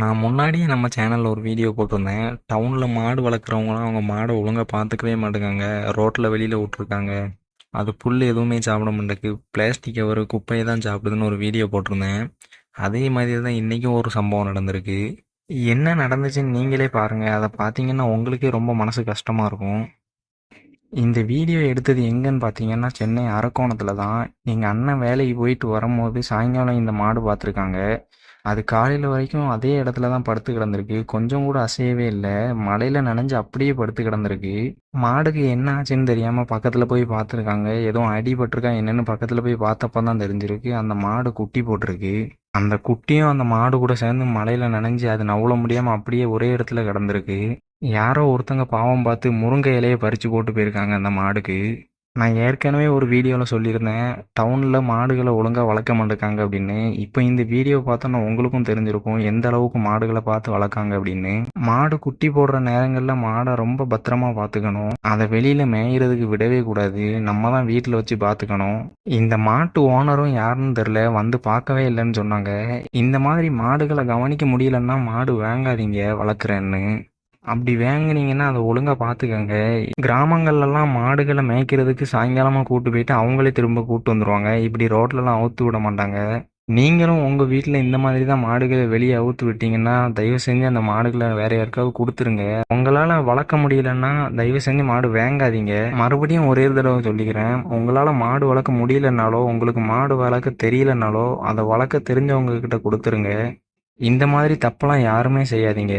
நான் முன்னாடியே நம்ம சேனலில் ஒரு வீடியோ போட்டிருந்தேன். டவுனில் மாடு வளர்க்குறவங்களாம் அவங்க மாடை ஒழுங்காக பார்த்துக்கவே மாட்டேங்காங்க. ரோட்டில் வெளியில் விட்ருக்காங்க அது புல் எதுவுமே சாப்பிட மாட்டேக்கு பிளாஸ்டிக் கவர் குப்பையை தான் சாப்பிடுதுன்னு ஒரு வீடியோ போட்டிருந்தேன். அதே மாதிரி தான் இன்றைக்கும் ஒரு சம்பவம் நடந்திருக்கு. என்ன நடந்துச்சுன்னு நீங்களே பாருங்கள் அதை பார்த்தீங்கன்னா உங்களுக்கே ரொம்ப மனசு கஷ்டமாக இருக்கும். இந்த வீடியோ எடுத்தது எங்கன்னு பார்த்தீங்கன்னா சென்னை அரக்கோணத்தில் தான். எங்கள் அண்ணன் வேலைக்கு போயிட்டு வரும்போது சாயங்காலம் இந்த மாடு பார்த்துருக்காங்க. அது காலையில் வரைக்கும் அதே இடத்துல தான் படுத்து கிடந்திருக்கு. கொஞ்சம் கூட அசையவே இல்லை. மழையில் நனைஞ்சு அப்படியே படுத்து கிடந்திருக்கு. மாடுக்கு என்ன ஆச்சுன்னு தெரியாமல் பக்கத்தில் போய் பார்த்துருக்காங்க. எதுவும் அடிபட்டிருக்கா என்னன்னு பக்கத்தில் போய் பார்த்தப்ப தான் தெரிஞ்சிருக்கு. அந்த மாடு குட்டி போட்டிருக்கு. அந்த குட்டியும் அந்த மாடு கூட சேர்ந்து மழையில் நனைஞ்சு அது நவ்வள முடியாமல் அப்படியே ஒரே இடத்துல கிடந்திருக்கு. யாரோ ஒருத்தங்க பாவம் பார்த்து முருங்கை இலையை பறித்து போட்டு போயிருக்காங்க அந்த மாடுக்கு. நான் ஏற்கனவே ஒரு வீடியோவில் சொல்லியிருந்தேன் டவுனில் மாடுகளை ஒழுங்காக வளர்க்க மாட்டேக்காங்க அப்படின்னு. இப்போ இந்த வீடியோ பார்த்தோன்னா உங்களுக்கும் தெரிஞ்சிருக்கும் எந்த அளவுக்கு மாடுகளை பார்த்து வளர்க்காங்க அப்படின்னு. மாடு குட்டி போடுற நேரங்களில் மாடை ரொம்ப பத்திரமா பார்த்துக்கணும். அதை வெளியில் மேய்கிறதுக்கு விடவே கூடாது. நம்ம தான் வீட்டில் வச்சு பார்த்துக்கணும். இந்த மாட்டு ஓனரும் யாருன்னு தெரில வந்து பார்க்கவே இல்லைன்னு சொன்னாங்க. இந்த மாதிரி மாடுகளை கவனிக்க முடியலன்னா மாடு வாங்காதீங்க வளர்க்குறேன்னு. அப்படி வாங்குனீங்கன்னா அதை ஒழுங்காக பார்த்துக்கங்க கிராமங்கள்லலாம் மாடுகளை மேய்க்கிறதுக்கு சாயங்காலமாக கூட்டு போயிட்டு அவங்களே திரும்ப கூட்டு வந்துடுவாங்க இப்படி ரோட்லலாம் அவுத்து விட மாட்டாங்க. நீங்களும் உங்கள் வீட்டில் இந்த மாதிரி தான் மாடுகளை வெளியே அவுத்து விட்டீங்கன்னா தயவு செஞ்சு அந்த மாடுகளை வேற யாருக்காவது கொடுத்துருங்க. உங்களால் வளர்க்க முடியலன்னா தயவு செஞ்சு மாடு வாங்காதீங்க. மறுபடியும் ஒரே தடவை சொல்லிக்கிறேன். உங்களால் மாடு வளர்க்க முடியலனாலோ உங்களுக்கு மாடு வளர்க்க தெரியலனாலோ அதை வளர்க்க தெரிஞ்சவங்க கிட்ட கொடுத்துருங்க. இந்த மாதிரி தப்பெல்லாம் யாருமே செய்யாதீங்க.